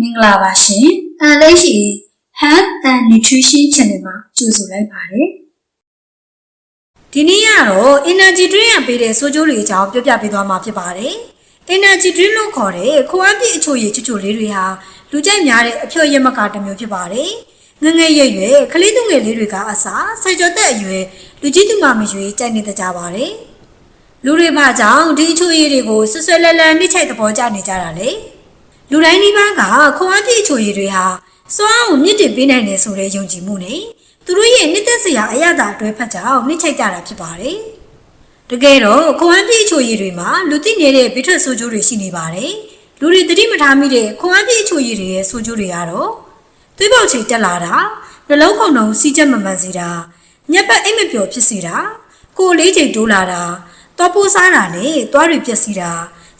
မင်္ဂလာပါရှင်။အန်လေးရှိ Health and Nutrition Channel မှာကြိုဆိုလိုက်ပါတယ်ဒီနေ့ကတော့ energy drink ရပေးတဲ့ဆိုကြိုးတွေအကြောင်းပြောပြပေးသွားမှာဖြစ်ပါတယ်။ energy drink လို့ခေါ်တဲ့ခွန်အားပြည့်အချို့ရည်ချွတ်ချွတ်လေးတွေဟာလူကြိုက်များတဲ့အဖျော်ရည်မကာတစ်မျိုးဖြစ်ပါတယ်။ငငယ်ရွယ်ရွယ်ကလေးသူငယ်လေးတွေကအစားစိုက်ကြောသက်အရွယ်လူကြီးသူမမရွေးကြိုက်နေတတ်ကြပါတယ်။လူတွေဘာကြောင့်ဒီအချို့ရည်တွေကိုဆွဆွဲလန်းလန်းနှိမ့်ချိုက်သဘောကျနေကြတာလဲ။ လူတိုင်းဒီပန်းကခွန်အားပြည့်အချို့ရည်တွေဟာစွမ်းအားကိုမြင့်တင်ပေးနိုင်တယ်ဆိုတဲ့ယုံကြည်မှုနဲ့သူတို့ရဲ့နှစ်သက်စရာအရသာအတွဲဖက်ကြောင့်နှိမ့်ချိုက်ကြတာဖြစ်ပါတယ်။တကယ်တော့ခွန်အားပြည့်အချိုရည်တွေမှာလူသိနေတဲ့ဘိထွက်ဆိုးကျိုးတွေရှိနေပါတယ်။လူတွေသတိမထားမိတဲ့ခွန်အားပြည့်အချိုရည်တွေရဲ့ဆိုးကျိုးတွေကတော့သွေးပေါက်ချေတက်လာတာနှလုံးခုန်နှုံစီးချက်မမှန်စေတာညက်ပတ်အိတ်မပျော်ဖြစ်စေတာကိုယ်လေးချိန်တိုးလာတာတောပိုးစားတာနဲ့သွားတွေပျက်စီးတာ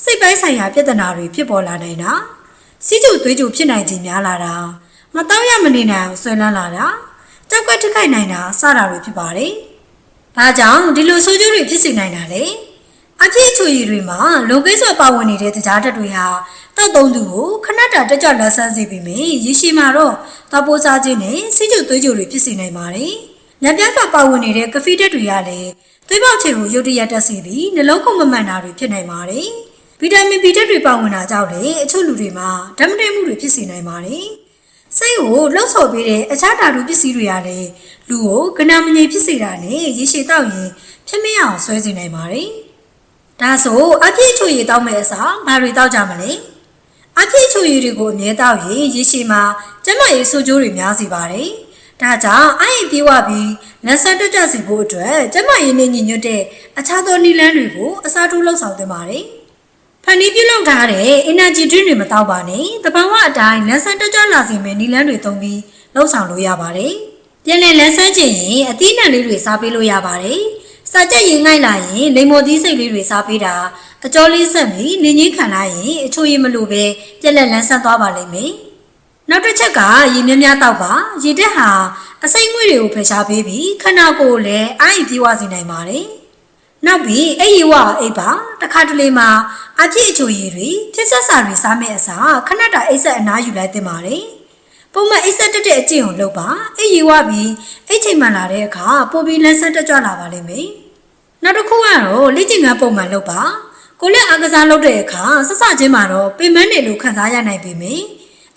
စိတ်ပိုင်းဆိုင်ရာပြဿနာတွေဖြစ်ပေါ်လာနိုင်တာ စီးကျူသွေးကျူဖြစ်နိုင်ခြင်းများလာတာမတော့ရမနေနိုင်အောင်ဆွဲလန်းလာတာကြောက်ကက်ထိခိုက်နိုင်တာစတာတွေဖြစ်ပါတယ်။ဘာကြောင့်ဒီလိုဆိုးကျိုးတွေဖြစ်စေနိုင်တာလဲအပြည့်အချွေရည်တွေမှာလုံကိစ္စပါဝင်နေတဲ့တရားဓာတ်တွေဟာတောက်သုံးသူကိုခဏတာတက်ကြလက်ဆန်းစေပြီးမြင်ရေရှည်မှာတော့သပိုးစားခြင်းနဲ့စီးကျုပ်သွေးကြိုတွေဖြစ်စေနိုင်ပါတယ်။ညပြားစွာပါဝင်နေတဲ့ကဖီဓာတ်တွေကလည်းသွေးပေါက်ချေကိုရုတ်တရက်တက်စေပြီးနှလုံးခုန်မမှန်တာတွေဖြစ်နိုင်ပါတယ်။ ဗီတာမင် B ဓာတ်တွေပါဝင်တာကြောင့်လည်းအချို့လူတွေမှာဓာတ်မတည့်မှုတွေဖြစ်စေနိုင်ပါတယ်။စိတ်ကိုလှုပ်ဆော်ပေးတဲ့အခြားဓာတုပစ္စည်းတွေကလည်းလူကိုကနာမငြိမ်ဖြစ်စေတာနဲ့ရေရှည်တောက်ရင်ဖြစ်မရအောင်ဆွဲစေနိုင်ပါတယ်။ဒါဆိုအပြည့်ချိုရည်တောက်မဲ့အစားဘာတွေတောက်ကြမလဲ။အပြည့်ချိုရည်တွေကိုအမြဲတောက်ရင်ရေရှည်မှာကျန်းမာရေးဆိုးကျိုးတွေများစေပါတယ်။ဒါကြောင့်အရင်ပြေးဝပြီးလက်ဆက်တက်ကြစီဖို့အတွက်ကျန်းမာရေးနဲ့ညီညွတ်တဲ့အခြားသောနည်းလမ်းတွေကိုအစားထိုးလှုပ်ဆောင်သင့်ပါတယ်။ ဖန်တီးပြုလုပ်ထားတဲ့ energy drink တွေမတောက်ပါနဲ့။တပံဝအတိုင်းလန်ဆန်းတက်ကြွလာစေမယ့်နီလန်းတွေသုံးပြီးလှုပ်ဆောင်လို့ရပါတယ်။ပြန်လည်လန်ဆန်းခြင်းရင်အသီးနှံလေးတွေစားပေးလို့ရပါတယ်။စာကြက်ရင်ငိုက်လာရင်လိမ္မော်သီးစိတ်လေးတွေစားပေးတာအကျော်လေးဆက်ပြီးနေငင်းခံလိုက်ရင်အချိုရည်မလိုပဲပြက်လက်လန်းဆန်းသွားပါလိမ့်မယ်။နောက်တစ်ချက်ကရေများများတောက်ပါ။ရေတက်ဟာအစိမ့်ငွေ့တွေကိုဖယ်ရှားပေးပြီးခန္ဓာကိုယ်ကိုလည်းအာရုံပြေဝစေနိုင်ပါတယ်။ နောက်ပြီးအဲ့ဒီဝအိပ်ပါတခါတလေမှာအပြည့်အချိုရည်တွေဖြစ်ဆက်စာတွေစားမယ့်အစားခဏတာအိပ်ဆက်အနားယူလိုက်တင်ပါတယ်ပုံမှန်အိပ်ဆက်တက်တဲ့အကျင့်ကိုလုပ်ပါအဲ့ဒီဝပြီးအိတ်ချိန်မှန်လာတဲ့အခါပိုပြီးလန်းဆန်းတက်ကြွလာပါလိမ့်မယ်နောက်တစ်ခုကတော့လေ့ကျင့်ခန်းပုံမှန်လုပ်ပါကိုလက်အားကစားလုပ်တဲ့အခါဆက်စချင်းမှာတော့ပင်မနဲ့လို့ခံစားရနိုင်ပေမယ့်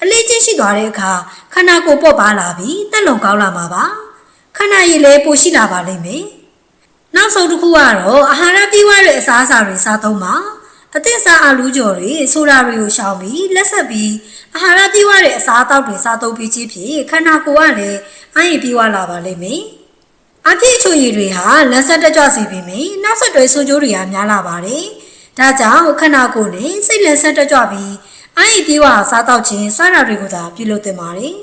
အလေးချင်းရှိသွားတဲ့အခါခန္ဓာကိုယ်ပေါ့ပါလာပြီးတက်လုံကောင်းလာမှာပါခန္ဓာရည်လည်းပိုရှိလာပါလိမ့်မယ် နောက်ဆုံးတစ်ခုကတော့အာဟာရပြည့်ဝတဲ့အစားအစာတွေစားသုံးပါအသင့်စားအာလူးကြော်တွေဆိုတာတွေကိုရှောင်ပြီးလက်ဆက်ပြီးအာဟာရပြည့်ဝတဲ့အစားအသောက်တွေစားသုံးပြီးခြင်းဖြင့်ခန္ဓာကိုယ်ကလည်းအားရည်ပြည့်ဝလာပါလိမ့်မယ်အပြည့်အချိုရည်တွေဟာလက်ဆက်တက်ကြွစေပြီးမြင်နောက်ဆက်တွဲဆိုးကျိုးတွေကများလာပါတယ်ဒါကြောင့်ခန္ဓာကိုယ်နဲ့စိတ်လက်ဆက်တက်ကြွပြီးအားရည်ပြည့်ဝအောင်စားတော့ခြင်းစားတာတွေကိုသာပြုလုပ်သင့်ပါတယ်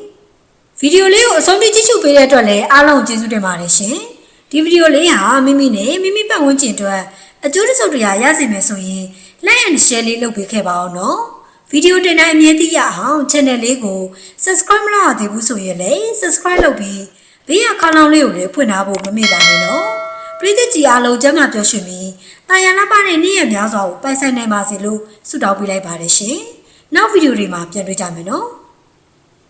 ဗီဒီယိုလေးကိုအဆုံးထိကြည့်ရှုပေးတဲ့အတွက်လည်းအားလုံးကိုကျေးဇူးတင်ပါတယ်ရှင်။ ဒီဗီဒီယိုလေးဟာမိမိနဲ့မိမိပတ်ဝန်းကျင်အတွက်အကျိုးတစ်စုံတစ်ရာရစေမယ်ဆိုရင် like and share လေးလုပ်ပေးခဲ့ပါအောင်နော်။ဗီဒီယိုတင်တိုင်းအမြဲတမ်းရအောင် channel လေးကို subscribe မလုပ်ရသေးဘူးဆိုရင်လည်း subscribe လုပ်ပြီးဘေးရခေါင်းလောင်းလေးကိုလည်းဖွင့်ထားဖို့မမေ့ပါနဲ့နော်။ပရိသတ်ကြီးအားလုံးကျမ်းမာပျော်ရွှင်ပြီးတာယာနာပါတဲ့နေ့ရက်များစွာကိုပိုင်ဆိုင်နိုင်ပါစေလို့ဆုတောင်းပေးလိုက်ပါတယ်ရှင်။နောက်ဗီဒီယိုတွေမှာပြန်တွေ့ကြမယ်နော်။